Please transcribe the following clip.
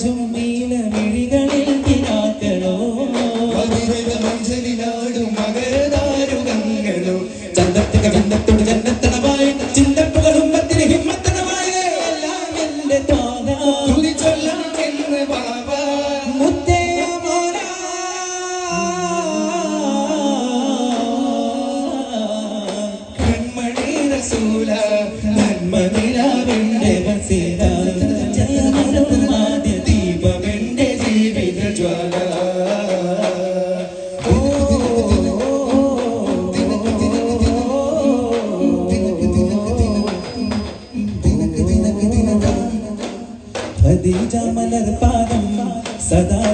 ചാഞ്ചും നീലമിഴികളിൽ കിനാക്കളോ മധുരത മഞ്ചലിലാടും മകരദാരുകങ്ങളോ? ചന്തത്തിക ചന്തത്തോട് ചന്തത്തണമായ ചിന്തപ്പുകളും മത്തിന് ഹിമ്മത്തണമായ എല്ലാം എന്റെ താന തുതി ചൊല്ലാം എന്ന് മുത്തേ മോന കൺമണി റസൂല നന്മനിലാവിന്റെ വസീല ഖദീജ മലർ പാദം സദാ